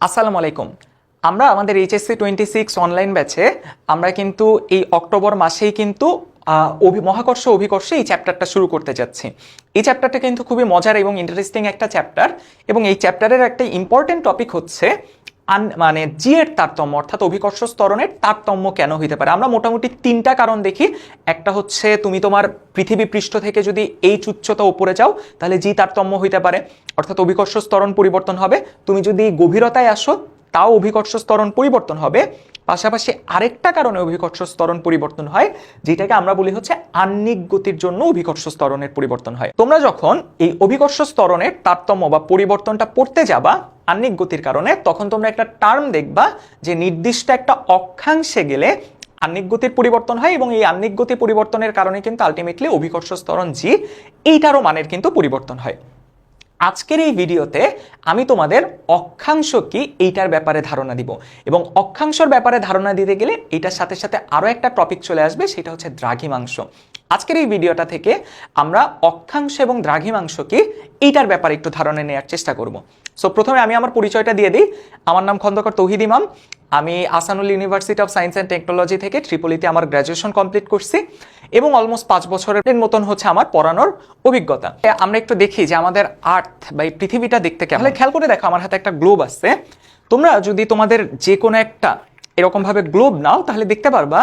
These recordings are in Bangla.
আসসালামু আলাইকুম। আমরা আমাদের এইচএসসি টোয়েন্টি সিক্স অনলাইন ব্যাচে আমরা কিন্তু এই অক্টোবর মাসেই কিন্তু অভি, মহাকর্ষ অভিকর্ষে এই চ্যাপ্টারটা শুরু করতে যাচ্ছি। এই চ্যাপ্টারটা কিন্তু খুবই মজার এবং ইন্টারেস্টিং একটা চ্যাপ্টার এবং এই চ্যাপ্টারের একটা ইম্পর্টেন্ট টপিক হচ্ছে আন মানে জিয়ের তারতম্য, অর্থাৎ অভিকর্ষ স্তরণের তারতম্য কেন হইতে পারে? আমরা মোটামুটি তিনটা কারণ দেখি। একটা হচ্ছে, তুমি তোমার পৃথিবী পৃষ্ঠ থেকে যদি এই উচ্চতা উপরে যাও, তাহলে জি তারতম্য হইতে পারে, অর্থাৎ অভিকর্ষ স্তরণ পরিবর্তন হবে। তুমি যদি গভীরতায় আসো, তাও অভিকর্ষ স্তরণ পরিবর্তন হবে। পাশাপাশি আরেকটা কারণে অভিকর্ষ স্তরণ পরিবর্তন হয়, যেটাকে আমরা বলি হচ্ছে আহ্নিক গতির জন্য অভিকর্ষ স্তরণের পরিবর্তন হয়। তোমরা যখন এই অভিকর্ষ স্তরণের তারতম্য বা পরিবর্তনটা পড়তে যাবা আহ্নিক গতির কারণে, তখন তোমরা একটা টার্ম দেখবা যে নির্দিষ্ট একটা অক্ষাংশে গেলে আহ্নিক গতির পরিবর্তন হয় এবং এই আহ্নিক গতি পরিবর্তনের কারণে কিন্তু আলটিমেটলি অভিকর্ষ স্তরণ জি এইটারও মানের কিন্তু পরিবর্তন হয়। আজকের এই ভিডিওতে আমি তোমাদের অক্ষাংশ কি এইটার ব্যাপারে ধারণা দিব এবং অক্ষাংশর ব্যাপারে ধারণা দিতে গেলে এইটার সাথে সাথে আরও একটা টপিক চলে আসবে, সেটা হচ্ছে দ্রাঘিমাংশ। আজকের এই ভিডিওটা থেকে আমরা অক্ষাংশ এবং দ্রাঘিমাংশ কি এইটার ব্যাপারে একটু ধারণা নেওয়ার চেষ্টা করব। সো প্রথমে আমি আমার পরিচয়টা দিয়ে দিই। আমার নাম খন্দকার তৌহিদ ইমাম। আমি Ahsanullah university of science and technology থেকে ট্রিপলিতে আমার গ্র্যাজুয়েশন কমপ্লিট করছি এবং অলমোস্ট পাঁচ বছরের মতন হচ্ছে আমার পড়ানোর অভিজ্ঞতা। আমরা একটু দেখি যে আমাদের আর্থ বা এই পৃথিবীটা দেখতে কেমন। খেয়াল করে দেখো, আমার হাতে একটা গ্লোব আছে। তোমরা যদি তোমাদের যে কোনো একটা এরকমভাবে গ্লোব নাও, তাহলে দেখতে পারবা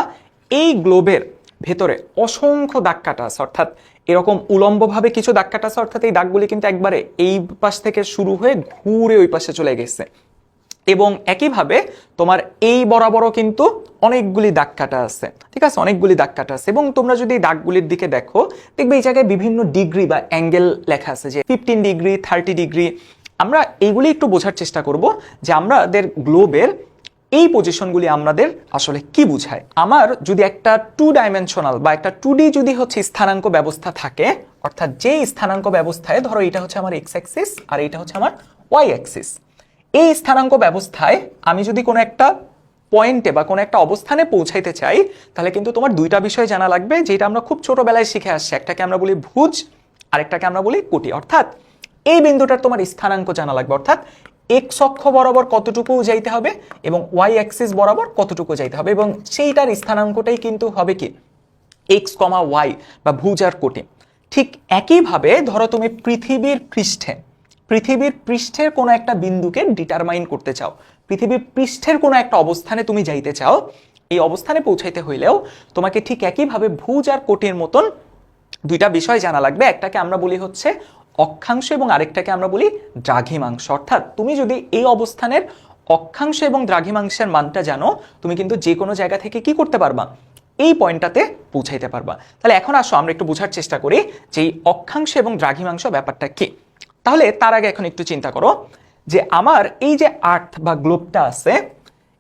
এই গ্লোবের ভেতরে অসংখ্য দাগ কাটা আছে। অর্থাৎ এরকম উলম্বভাবে কিছু দাগ কাটা আছে, অর্থাৎ এই দাগগুলি কিন্তু একবারে এই পাশ থেকে শুরু হয়ে ঘুরে ওই পাশে চলে গেছে। এবং একইভাবে তোমার এই বরাবরও কিন্তু অনেকগুলি দাগ কাটা আছে। ঠিক আছে? অনেকগুলি দাগ কাটা আছে। এবং তোমরা যদি দাগগুলির দিকে দেখো, দেখবে এই জায়গায় বিভিন্ন ডিগ্রি বা অ্যাঙ্গেল লেখা আছে যে ফিফটিন ডিগ্রি, থার্টি ডিগ্রি। আমরা এইগুলি একটু বোঝার চেষ্টা করব যে আমাদের গ্লোবের এই পজিশনগুলি আমাদের আসলে কি বুঝায়। আমার যদি একটা টু ডাইমেনশনাল বা একটা টু ডি যদি হচ্ছে স্থানাঙ্ক ব্যবস্থা থাকে, অর্থাৎ যে স্থানাঙ্ক ব্যবস্থায় ধরো এটা হচ্ছে আমার এক্স অ্যাক্সিস আর এটা হচ্ছে আমার ওয়াই অ্যাক্সিস এই স্থানাঙ্ক ব্যবস্থায় আমি যদি কোনো একটা পয়েন্টে বা কোনো একটা অবস্থানে পৌঁছাইতে চাই, তাহলে কিন্তু তোমার দুইটা বিষয় জানা লাগবে, যেটা আমরা খুব ছোটোবেলায় শিখে আসছি। একটাকে আমরা বলি ভুজ, আরেকটাকে আমরা বলি কোটি। অর্থাৎ এই বিন্দুটার তোমার স্থানাঙ্ক জানা লাগবে। অর্থাৎ এক্স অক্ষ বরাবর কতটুকু যাইতে হবে এবং ওয়াই অ্যাক্সিস বরাবর কতটুকু যাইতে হবে এবং সেইটার স্থানাঙ্কটাই কিন্তু হবে কি? এক্স কমা ওয়াই বা ভুজ আর কোটি। ঠিক একইভাবে ধরো তুমি পৃথিবীর পৃষ্ঠে পৃথিবীর পৃষ্ঠের কোনো একটা বিন্দুকে ডিটারমাইন করতে চাও, পৃথিবীর পৃষ্ঠের কোনো একটা অবস্থানে তুমি যাইতে চাও, এই অবস্থানে পৌঁছাইতে হইলেও তোমাকে ঠিক একইভাবে ভুজ আর কোটির মতন দুইটা বিষয় জানা লাগবে। একটাকে আমরা বলি হচ্ছে অক্ষাংশ এবং আরেকটাকে আমরা বলি দ্রাঘিমাংশ। অর্থাৎ তুমি যদি এই অবস্থানের অক্ষাংশ এবং দ্রাঘিমাংশের মানটা জানো, তুমি কিন্তু যে কোনো জায়গা থেকে কি করতে পারবা? এই পয়েন্টটাতে পৌঁছাইতে পারবা। তাহলে এখন আসো, আমরা একটু বোঝার চেষ্টা করি যে এই অক্ষাংশ এবং দ্রাঘিমাংশ ব্যাপারটা কি? তাহলে তার আগে এখন একটু চিন্তা করো যে আমার এই যে আর্থ বা গ্লোবটা আছে,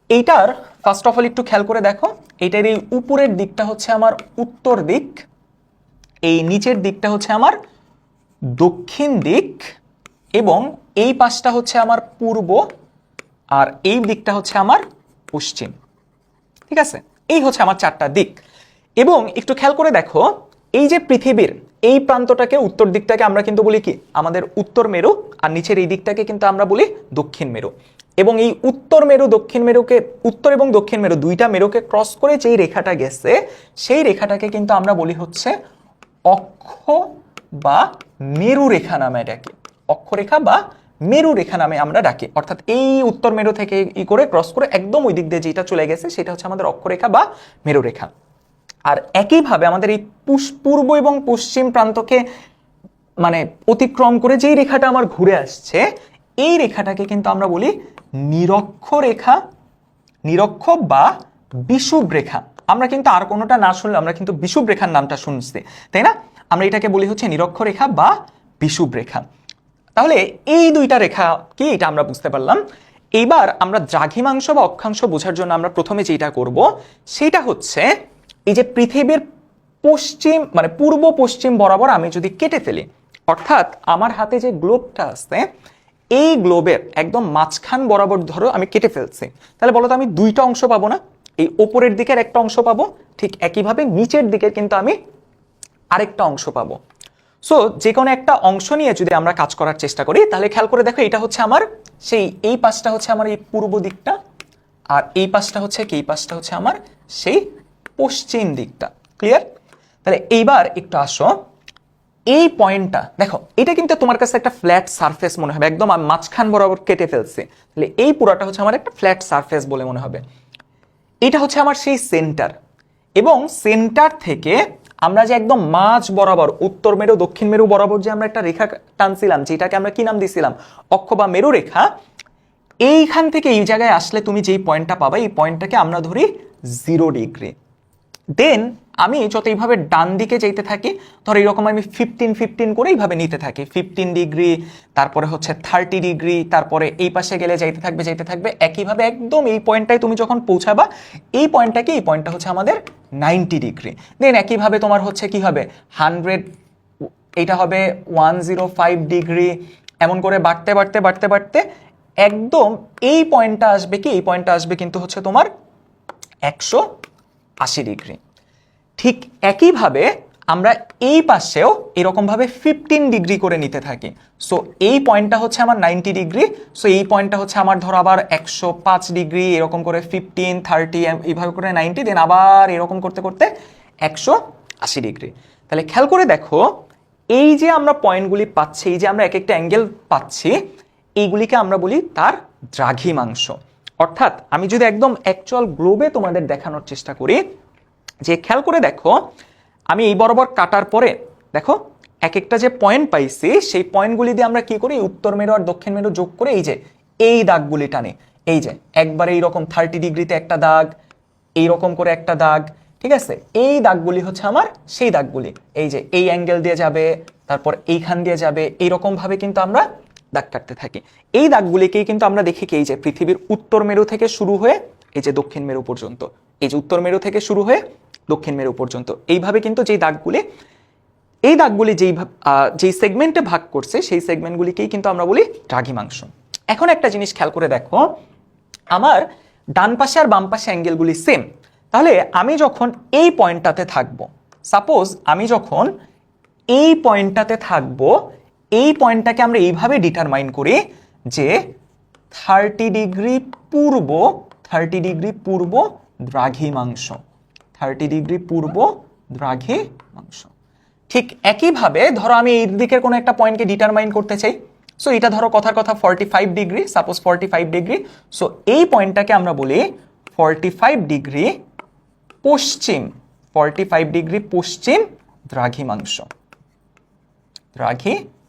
এইটার ফার্স্ট অফ অল একটু খেয়াল করে দেখো, এইটার এই উপরের দিকটা হচ্ছে আমার উত্তর দিক, এই নিচের দিকটা হচ্ছে আমার দক্ষিণ দিক এবং এই পাশটা হচ্ছে আমার পূর্ব আর এই দিকটা হচ্ছে আমার পশ্চিম। ঠিক আছে? এই হচ্ছে আমার চারটা দিক। এবং একটু খেয়াল করে দেখো, এই যে পৃথিবীর এই প্রান্তটাকে উত্তর দিকটাকে আমরা কিন্তু বলি কি? আমাদের উত্তর মেরু আর নিচের এই দিকটাকে কিন্তু আমরা বলি দক্ষিণ মেরু। এবং এই উত্তর মেরু, দক্ষিণ মেরুকে, উত্তর এবং দক্ষিণ মেরু দুইটা মেরুকে ক্রস করে যেই রেখাটা গেছে, সেই রেখাটাকে কিন্তু আমরা বলি হচ্ছে অক্ষ বা মেরু রেখা নামে ডাকি। অক্ষরেখা বা মেরু রেখা নামে আমরা ডাকি। অর্থাৎ এই উত্তর মেরু থেকে ই করে ক্রস করে একদম ওই দিক দিয়ে যেটা চলে গেছে, সেটা হচ্ছে আমাদের অক্ষরেখা বা মেরু রেখা। আর একইভাবে আমাদের এই পূর্ব এবং পশ্চিম প্রান্তকে মানে অতিক্রম করে যেই রেখাটা আমার ঘুরে আসছে, এই রেখাটাকে কিন্তু আমরা বলি নিরক্ষ রেখা, নিরক্ষ বা বিষুব রেখা। আমরা কিন্তু আর কোনোটা না শুনলে, আমরা কিন্তু বিষুব রেখার নামটা শুনছি, তাই না? আমরা এটাকে বলি হচ্ছে নিরক্ষ রেখা বা বিষুব রেখা। তাহলে এই দুইটা রেখা কি এটা আমরা বুঝতে পারলাম। এইবার আমরা দ্রাঘিমাংশ বা অক্ষাংশ বোঝার জন্য আমরা প্রথমে যেটা করব, সেটা হচ্ছে এই যে পৃথিবীর পশ্চিম মানে পূর্ব পশ্চিম বরাবর আমি যদি কেটে ফেলি, অর্থাৎ আমার হাতে যে গ্লোবটা আছে, এই গ্লোবের একদম মাঝখান বরাবর ধরো আমি কেটে ফেলছি। তাহলে বলো তো আমি দুইটা অংশ পাবো না? এই ওপরের দিকের একটা অংশ পাবো, ঠিক একইভাবে নিচের দিকের কিন্তু আমি আরেকটা অংশ পাবো। সো যে কোনো একটা অংশ নিয়ে যদি আমরা কাজ করার চেষ্টা করি, তাহলে খেয়াল করে দেখো এটা হচ্ছে আমার, সেই এই পাশটা হচ্ছে আমার এই পূর্ব দিকটা, আর এই পাশটা হচ্ছে কি? এই পাশটা হচ্ছে আমার সেই পশ্চিম দিকটা। ক্লিয়ার তাহলে এইবার একটু আসো। এই পয়েন্টটা দেখো, এটা কিন্তু তোমার কাছে একটা ফ্ল্যাট সারফেস মনে হবে। একদম আমি মাঝখান বরাবর কেটে ফেলছি। তাহলে এই পুরাটা হচ্ছে আমার একটা ফ্ল্যাট সারফেস বলে মনে হবে। এটা হচ্ছে আমার সেই সেন্টার এবং সেন্টার থেকে আমরা যে একদম মাঝ বরাবর, উত্তর মেরু, দক্ষিণ মেরু বরাবর যে আমরা একটা রেখা টানছিলাম, যেটাকে আমরা কি নাম দিছিলাম? অক্ষ বা মেরু রেখা। এইখান থেকে এই জায়গায় আসলে তুমি যেই পয়েন্টটা পাবে, এই পয়েন্টটাকে আমরা ধরি জিরো ডিগ্রি দেন আমি যত এইভাবে ডান দিকে যেতে থাকি, ধর এইরকম আমি ফিফটিন ফিফটিন করে এইভাবে নিতে থাকি। ফিফটিন ডিগ্রি তারপরে হচ্ছে থার্টি ডিগ্রি তারপরে এই পাশে গেলে যাইতে থাকবে যাইতে থাকবে। একইভাবে একদম এই পয়েন্টটায় তুমি যখন পৌঁছাবা, এই পয়েন্টটাকে এই পয়েন্টটা হচ্ছে আমাদের নাইনটি ডিগ্রি দেন একইভাবে তোমার হচ্ছে কি হবে? হান্ড্রেড এটা হবে ওয়ান জিরো ফাইভ ডিগ্রি এমন করে বাড়তে বাড়তে বাড়তে বাড়তে একদম এই পয়েন্টটা আসবে কি? এই পয়েন্টটা আসবে কিন্তু হচ্ছে তোমার একশো আশি ডিগ্রি। ঠিক একইভাবে আমরা এই পাশেও এরকমভাবে ফিফটিন ডিগ্রি করে নিতে থাকি। সো এই পয়েন্টটা হচ্ছে আমার নাইনটি ডিগ্রি। সো এই পয়েন্টটা হচ্ছে আমার ধর আবার একশো পাঁচ ডিগ্রি, এরকম করে ফিফটিন থার্টি এইভাবে করে নাইনটি দেন আবার এরকম করতে করতে একশো আশি ডিগ্রি। তাহলে খেয়াল করে দেখো, এই যে আমরা পয়েন্টগুলি পাচ্ছি, এই যে আমরা এক একটা অ্যাঙ্গেল পাচ্ছি, এইগুলিকে আমরা বলি তার দ্রাঘিমাংশ। অর্থাৎ আমি যদি একদম অ্যাকচুয়াল গ্লোবে তোমাদের দেখানোর চেষ্টা করি, যে খেয়াল করে দেখো, আমি এই বরাবর কাটার পরে, দেখো এক একটা যে পয়েন্ট পাইছি, সেই পয়েন্টগুলি দিয়ে আমরা কি করি? উত্তর মেরু আর দক্ষিণ মেরু যোগ করে এই যে, এই দাগগুলি টানে। এই যে, একবারে এইরকম থার্টি ডিগ্রিতে একটা দাগ, এইরকম করে একটা দাগ, ঠিক আছে? এই দাগগুলি হচ্ছে আমার সেই দাগগুলি। এই যে, এই অ্যাঙ্গেল দিয়ে যাবে, তারপর এইখান দিয়ে যাবে, এইরকমভাবে কিন্তু আমরা দাগ কাটতে থাকি। এই দাগগুলিকেই কিন্তু আমরা দেখি কি, এই যে পৃথিবীর উত্তর মেরু থেকে শুরু হয়ে এই যে দক্ষিণ মেরু পর্যন্ত। এই যে উত্তর মেরু থেকে শুরু হয়ে দক্ষিণ মেরু পর্যন্ত। এইভাবে কিন্তু যেই দাগগুলি, এই দাগগুলি যেই যেই সেগমেন্টে ভাগ করছে, সেই সেগমেন্টগুলিকেই কিন্তু আমরা বলি দ্রাঘিমাংশ। এখন একটা জিনিস খেয়াল করে দেখো, আমার ডান পাশে আর বাম পাশে অ্যাঙ্গেলগুলি সেম তাহলে আমি যখন এই পয়েন্টটাতে থাকব সাপোজ আমি যখন এই পয়েন্টটাতে থাকব এই পয়েন্টটাকে আমরা এইভাবে ডিটারমাইন করি যে থার্টি ডিগ্রি পূর্ব থার্টি ডিগ্রি পূর্ব দ্রাঘিমাংশ। থার্টি ডিগ্রি পূর্ব দ্রাঘিমাংশ। ঠিক একইভাবে ধরো আমি এই দিকের কোনো একটা পয়েন্টকে ডিটারমাইন করতে চাই। সো এটা ধরো কথার কথা forty five degree suppose forty five degree so এই পয়েন্টটাকে আমরা বলি ফর্টি ফাইভ ডিগ্রি পশ্চিম ফর্টি ফাইভ ডিগ্রি পশ্চিম দ্রাঘিমাংশ। দ্রাঘিমাংশ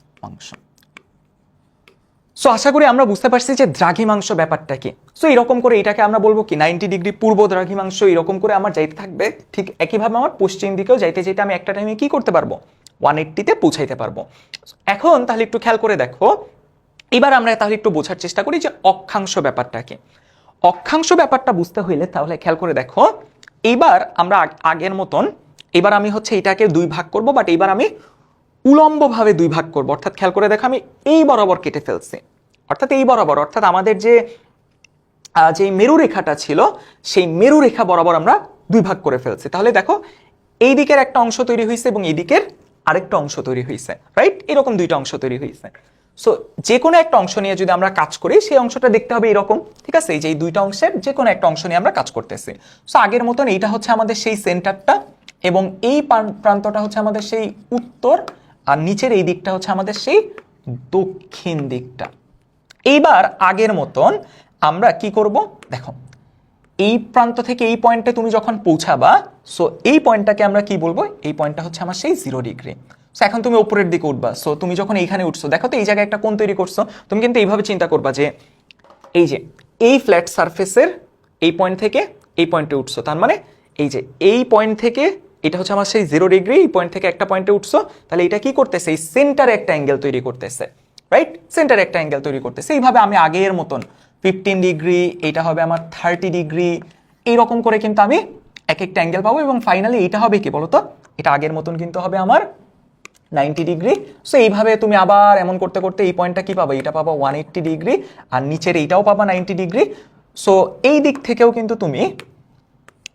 সো আশা করি আমরা বুঝতে পারছি যে দ্রাঘিমাংশ ব্যাপারটা কি। সো এরকম করে এটাকে আমরা বলব কি নাইনটি ডিগ্রি পূর্ব দ্রাঘিমাংশ এরকম করে আমার যাইতে থাকবে। ঠিক একইভাবে আমার পশ্চিম দিকেও যাইতে যেতে আমি একটা টাইমে কি করতে পারব? ওয়ান এইট্টিতে পৌঁছাইতে পারব। এখন তাহলে একটু খেয়াল করে দেখো। এবার আমরা তাহলে একটু বোঝার চেষ্টা করি যে অক্ষাংশ ব্যাপারটা কি। অক্ষাংশ ব্যাপারটা বুঝতে হইলে তাহলে খেয়াল করে দেখো। এইবার আমরা আগ- আগের মতন, এবার আমি হচ্ছে এটাকে দুই ভাগ করব বাট এবার আমি উলম্বভাবে দুই ভাগ করব। অর্থাৎ খেয়াল করে দেখো, আমি এই বরাবর কেটে ফেলছি। অর্থাৎ এই বরাবর, অর্থাৎ আমাদের যে যে মেরু রেখাটা ছিল, সেই মেরু রেখা বরাবর আমরা দুই ভাগ করে ফেলছি। তাহলে দেখো, এই দিকের একটা অংশ তৈরি হয়েছে এবং এই দিকের আরেকটা অংশ তৈরি হয়েছে রাইট এরকম দুইটা অংশ তৈরি হয়েছে সো যে কোনো একটা অংশ নিয়ে যদি আমরা কাজ করি, সেই অংশটা দেখতে হবে এরকম, ঠিক আছে? এই যে এই দুইটা অংশের যে কোনো একটা অংশ নিয়ে আমরা কাজ করতেছি। সো আগের মতন এইটা হচ্ছে আমাদের সেই সেন্টারটা এবং এই প্রান্তটা হচ্ছে আমাদের সেই উত্তর আর নিচের এই দিকটা হচ্ছে আমাদের সেই দক্ষিণ দিকটা। এইবার আগের মতন আমরা কি করব? দেখো, এই প্রান্ত থেকে এই পয়েন্টে তুমি যখন পৌঁছাবা সো এই পয়েন্টটাকে আমরা কি বলব? এই পয়েন্টটা হচ্ছে আমার সেই জিরো ডিগ্রি সো এখন তুমি উপরের দিকে উঠবা। সো তুমি যখন এইখানে উঠছো, দেখো তো এই জায়গায় একটা কোন তৈরি করছ, তুমি কিন্তু এইভাবে চিন্তা করবা যে এই যে এই ফ্ল্যাট সারফেসের এই পয়েন্ট থেকে এই পয়েন্টে উঠছো। তার মানে এই যে এই পয়েন্ট থেকে এটা হচ্ছে আমার সেই জিরো ডিগ্রি এই পয়েন্ট থেকে একটা পয়েন্টে উঠছো, তাহলে এটা কি করতেছে? এই সেন্টারে একটা অ্যাঙ্গেল তৈরি করতেছে রাইট সেন্টারে একটা অ্যাঙ্গেল তৈরি করতেছে। এইভাবে আমি আগের মতন ফিফটিন ডিগ্রি এটা হবে আমার থার্টি ডিগ্রি এইরকম করে কিন্তু আমি এক একটা অ্যাঙ্গেল পাবো এবং ফাইনালি এটা হবে কি বলতো? এটা আগের মতন কিন্তু হবে আমার নাইনটি ডিগ্রি সো এইভাবে তুমি আবার এমন করতে করতে এই পয়েন্টটা কী পাবো? এটা পাবা ওয়ান এইট্টি ডিগ্রি আর নিচের এইটাও পাবা নাইনটি ডিগ্রি সো এই দিক থেকেও কিন্তু তুমি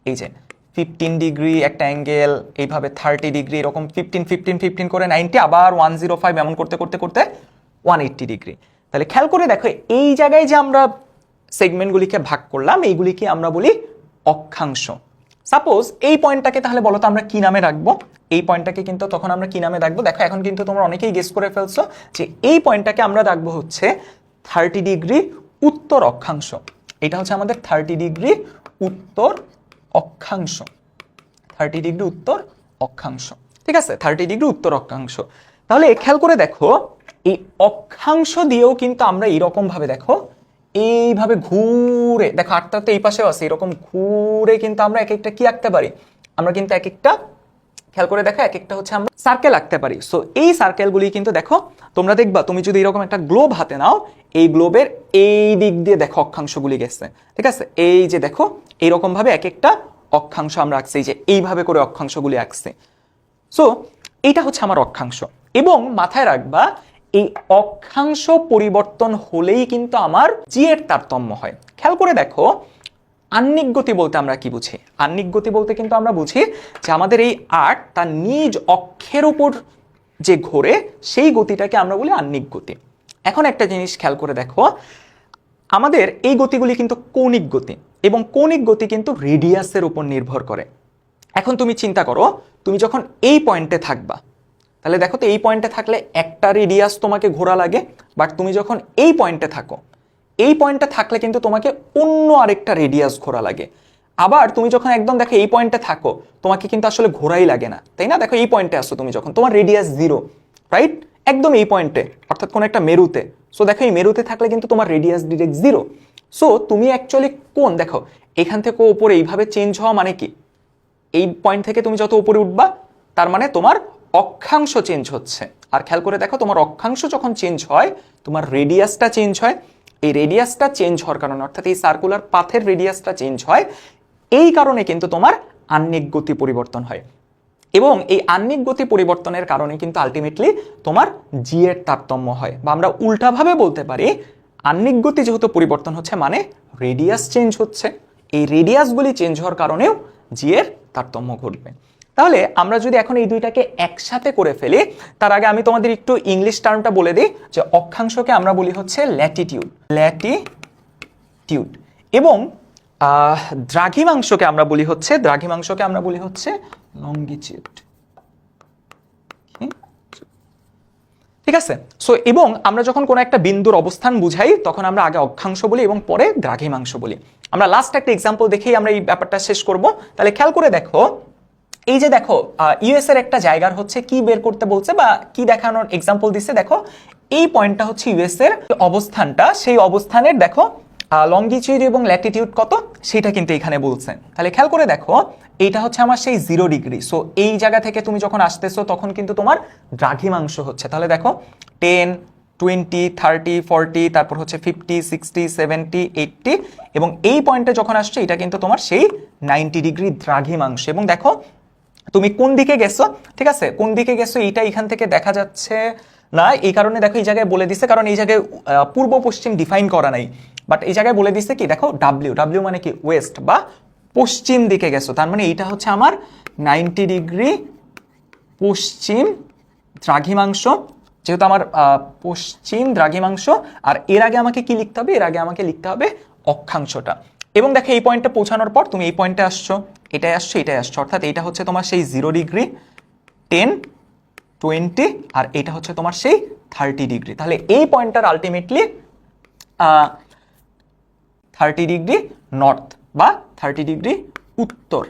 এই যে ফিফটিন ডিগ্রি একটা অ্যাঙ্গেল এইভাবে থার্টি ডিগ্রি এরকম ফিফটিন ফিফটিন ফিফটিন করে নাইনটি আবার ওয়ান জিরো ফাইভ এমন করতে করতে করতে ওয়ান এইট্টি ডিগ্রি তাহলে খেয়াল করে দেখো, এই জায়গায় যে আমরা সেগমেন্টগুলিকে ভাগ করলাম, এইগুলিকে আমরা বলি অক্ষাংশ। সাপোজ এই পয়েন্টটাকে তাহলে বলো তো আমরা কি নামে রাখব? এই পয়েন্টটাকে কিন্তু তখন আমরা কি নামে রাখব? দেখো, এখন কিন্তু তোমরা অনেকেই গেস করে ফেলছো যে এই পয়েন্টটাকে আমরা রাখব হচ্ছে থার্টি ডিগ্রি উত্তর অক্ষাংশ। এটা হচ্ছে আমাদের থার্টি ডিগ্রি উত্তর অক্ষাংশ। থার্টি ডিগ্রি উত্তর অক্ষাংশ। ঠিক আছে? থার্টি ডিগ্রি উত্তর অক্ষাংশ। তাহলে খেয়াল করে দেখো, এই অক্ষাংশ দিয়েও কিন্তু আমরা এইরকমভাবে দেখো, এইভাবে ঘুরে, দেখো আটটা তো এই পাশেও আছে, এরকম ঘুরে কিন্তু আমরা এক একটা কি আঁকতে পারি? আমরা কিন্তু এক একটা খেয়াল করে দেখো এক একটা হচ্ছে আমরা সার্কেল আঁকতে পারি। সো এই সার্কেলগুলি কিন্তু দেখো, তোমরা দেখবা, তুমি যদি এরকম একটা গ্লোব হাতে নাও, এই গ্লোবের এই দিক দিয়ে দেখো অক্ষাংশগুলি গেছে। ঠিক আছে? এই যে দেখো এইরকম ভাবে এক একটা অক্ষাংশ আমরা আঁকছি যে এইভাবে করে অক্ষাংশগুলি আঁকছি। সো এইটা হচ্ছে আমার অক্ষাংশ। এবং মাথায় রাখবা, এই অক্ষাংশ পরিবর্তন হলেই কিন্তু আমার জি এর তারতম্য হয়। খেয়াল করে দেখো আন্নিক গতি বলতে আমরা কি বুঝি? আন্নিক গতি বলতে কিন্তু আমরা বুঝি যে আমাদের এই আর্ট তার নিজ অক্ষের উপর যে ঘোরে, সেই গতিটাকে আমরা বলি আন্নিক গতি। এখন একটা জিনিস খেয়াল করে দেখো, আমাদের এই গতিগুলি কিন্তু কৌণিক গতি এবং কৌণিক গতি কিন্তু রেডিয়াসের উপর নির্ভর করে। এখন তুমি চিন্তা করো, তুমি যখন এই পয়েন্টে থাকবা, তাহলে দেখো তো এই পয়েন্টে থাকলে একটা রেডিয়াস তোমাকে ঘোরা লাগে, বাট তুমি যখন এই পয়েন্টে থাকো এই পয়েন্টটা থাকলে কিন্তু তোমাকে অন্য আরেকটা রেডিয়াস ঘোরা লাগে। আবার তুমি যখন একদম দেখো এই পয়েন্টে থাকো, তোমাকে কিন্তু আসলে ঘোরাই লাগে না। তাই না? দেখো এই পয়েন্টে আসো তুমি যখন, তোমার রেডিয়াস জিরো রাইট একদম এই পয়েন্টে অর্থাৎ কোনো একটা মেরুতে। সো দেখো এই মেরুতে থাকলে কিন্তু তোমার রেডিয়াস ডিরেক্ট জিরো সো তুমি অ্যাকচুয়ালি কোন, দেখো, এখান থেকে ওপরে এইভাবে চেঞ্জ হওয়া মানে কি? এই পয়েন্ট থেকে তুমি যত উপরে উঠবা, তার মানে তোমার অক্ষাংশ চেঞ্জ হচ্ছে। আর খেয়াল করে দেখো, তোমার অক্ষাংশ যখন চেঞ্জ হয়, তোমার রেডিয়াসটা চেঞ্জ হয় এই রেডিয়াসটা চেঞ্জ হওয়ার কারণে, অর্থাৎ এই সার্কুলার পাথের রেডিয়াসটা চেঞ্জ হয়, এই কারণে কিন্তু তোমার আন্নিক গতি পরিবর্তন হয়। এবং এই আন্নিক গতি পরিবর্তনের কারণে কিন্তু আলটিমেটলি তোমার জি এর তারতম্য হয়। বা আমরা উল্টাভাবে বলতে পারি, আন্নিক গতি যেহেতু পরিবর্তন হচ্ছে মানে রেডিয়াস চেঞ্জ হচ্ছে। এই রেডিয়াসগুলি চেঞ্জ হওয়ার কারণেও জি এর তারতম্য ঘটবে। তাহলে আমরা যদি এখন এই দুইটাকে একসাথে করে ফেলি, তার আগে আমি তোমাদের একটু ইংলিশ টার্মটা বলে দিই, যে অক্ষাংশকে আমরা বলি হচ্ছে ল্যাটিটিউড ল্যাটিটিউড এবং দ্রাঘিমাংশকে আমরা বলি হচ্ছে, দ্রাঘিমাংশকে আমরা বলি হচ্ছে লঙ্গিটিউড ঠিক আছে? সো এবং আমরা যখন কোনো একটা বিন্দুর অবস্থান বুঝাই, তখন আমরা আগে অক্ষাংশ বলি এবং পরে দ্রাঘিমাংশ বলি। আমরা লাস্ট একটা এক্সাম্পল দেখেই আমরা এই ব্যাপারটা শেষ করব। তাহলে খেয়াল করে দেখো এই যে দেখো ইউএস এর একটা জায়গার হচ্ছে কি বের করতে বলছে বা কি দেখানোর এক্সাম্পল দিচ্ছে, দেখো, এই পয়েন্টটা হচ্ছে ইউএস এর অবস্থানটা, সেই অবস্থানের, দেখো লঙ্গিটিউড এবং ল্যাটিটিউড কত, সেটা কিন্তু এখানে বলছেন তাহলে খেয়াল করে দেখো এইটা হচ্ছে আমার সেই জিরো ডিগ্রি সো এই জায়গা থেকে তুমি যখন আসতেছো, তখন কিন্তু তোমার দ্রাঘিমাংশ হচ্ছে। তাহলে দেখো টেন টোয়েন্টি থার্টি ফর্টি তারপর হচ্ছে ফিফটি সিক্সটি সেভেন্টি এইটটি এবং এই পয়েন্টে যখন আসছে, এটা কিন্তু তোমার সেই নাইনটি ডিগ্রি দ্রাঘিমাংশ। এবং দেখো তুমি কোন দিকে গেছো? ঠিক আছে, কোন দিকে গেছো এইটা এখান থেকে দেখা যাচ্ছে না। এই কারণে দেখো এই জায়গায় বলে দিছে, কারণ এই জায়গায় পূর্ব পশ্চিম ডিফাইন করা নাই। বাট এই জায়গায় বলে দিছে কি, দেখো ডাব্লিউ ডাব্লিউ মানে কি ওয়েস্ট বা পশ্চিম দিকে গেছো। তার মানে এইটা হচ্ছে আমার নাইনটি ডিগ্রি পশ্চিম দ্রাঘিমাংশ। যেহেতু আমার পশ্চিম দ্রাঘিমাংশ, আর এর আগে আমাকে কি লিখতে হবে? এর আগে আমাকে লিখতে হবে অক্ষাংশটা। এবং দেখো এই পয়েন্টে পৌঁছানোর পর তুমি এই পয়েন্টে আসছো। এটাই আসছে এটাই আসছে। অর্থাৎ এটা হচ্ছে তোমার সেই জিরো ডিগ্রি টেন টোয়েন্টি আর এটা হচ্ছে তোমার সেই থার্টি ডিগ্রি তাহলে এই পয়েন্টটার আলটিমেটলি থার্টি ডিগ্রি নর্থ বা থার্টি ডিগ্রি উত্তর।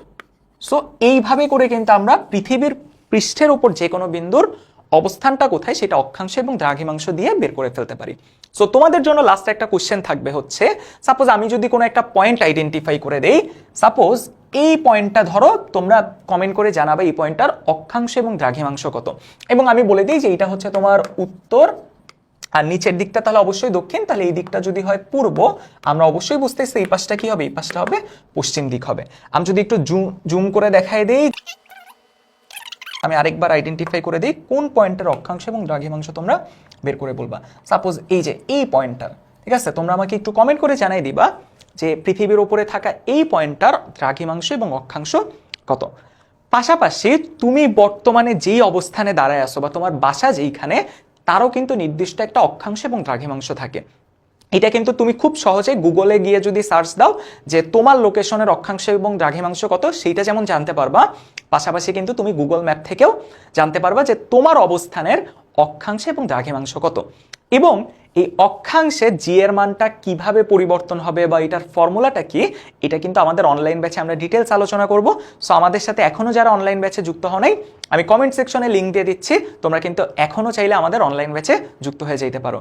সো এইভাবে করে কিন্তু আমরা পৃথিবীর পৃষ্ঠের উপর যে কোনো বিন্দুর অবস্থানটা কোথায় সেটা অক্ষাংশ এবং দ্রাঘিমাংশ দিয়ে বের করে ফেলতে পারি। সো তোমাদের জন্য লাস্ট একটা কোশ্চেন থাকবে হচ্ছে সাপোজ আমি যদি কোনো একটা পয়েন্ট আইডেন্টিফাই করে দেই সাপোজ এই পয়েন্টটা ধরো তোমরা কমেন্ট করে জানাবে এই পয়েন্টটার অক্ষাংশ এবং দ্রাঘিমাংশ কত। এবং আমি বলে দিই যে এটা হচ্ছে তোমার উত্তর। আর নিচের দিকটা তাহলে অবশ্যই দক্ষিণ, তাহলে এই দিকটা যদি হয় পূর্ব, আমরা অবশ্যই বুঝতেছি এই পাশটা কি হবে? এই পাশটা হবে পশ্চিম দিক হবে। আমি যদি একটু জুম জুম করে দেখাই দেই। আমি আরেকবার আইডেন্টিফাই করে দিই কোন পয়েন্টের অক্ষাংশ এবং দ্রাঘিমাংশ তোমরা বের করে বলবা। সাপোজ এই যে, এই পয়েন্টটা ঠিক আছে? তোমরা আমাকে একটু কমেন্ট করে জানাই দিবা যে পৃথিবীর ওপরে থাকা এই পয়েন্টটার দ্রাঘিমাংশ এবং অক্ষাংশ কত? পাশাপাশি তুমি বর্তমানে যেই অবস্থানে দাঁড়ায় আসো বা তোমার বাসা যেইখানে, তারও কিন্তু নির্দিষ্ট একটা অক্ষাংশ এবং দ্রাঘিমাংশ থাকে। এটা কিন্তু তুমি খুব সহজে গুগলে গিয়ে যদি সার্চ দাও যে তোমার লোকেশনের অক্ষাংশ এবং দ্রাঘিমাংশ কত, সেইটা যেমন জানতে পারবা। পাশাপাশি কিন্তু তুমি গুগল ম্যাপ থেকেও জানতে পারবা যে তোমার অবস্থানের অক্ষাংশ এবং দ্রাঘিমাংশ কত। এবং এই অক্ষাংশে জি এর মানটা কীভাবে পরিবর্তন হবে বা এটার ফর্মুলাটা কি, এটা কিন্তু আমাদের অনলাইন ব্যাচে আমরা ডিটেলস আলোচনা করব। সো আমাদের সাথে এখনও যারা অনলাইন ব্যাচে যুক্ত হও নাই, আমি কমেন্ট সেকশনে লিঙ্ক দিয়ে দিচ্ছি, তোমরা কিন্তু এখনও চাইলে আমাদের অনলাইন ব্যাচে যুক্ত হয়ে যেতে পারো।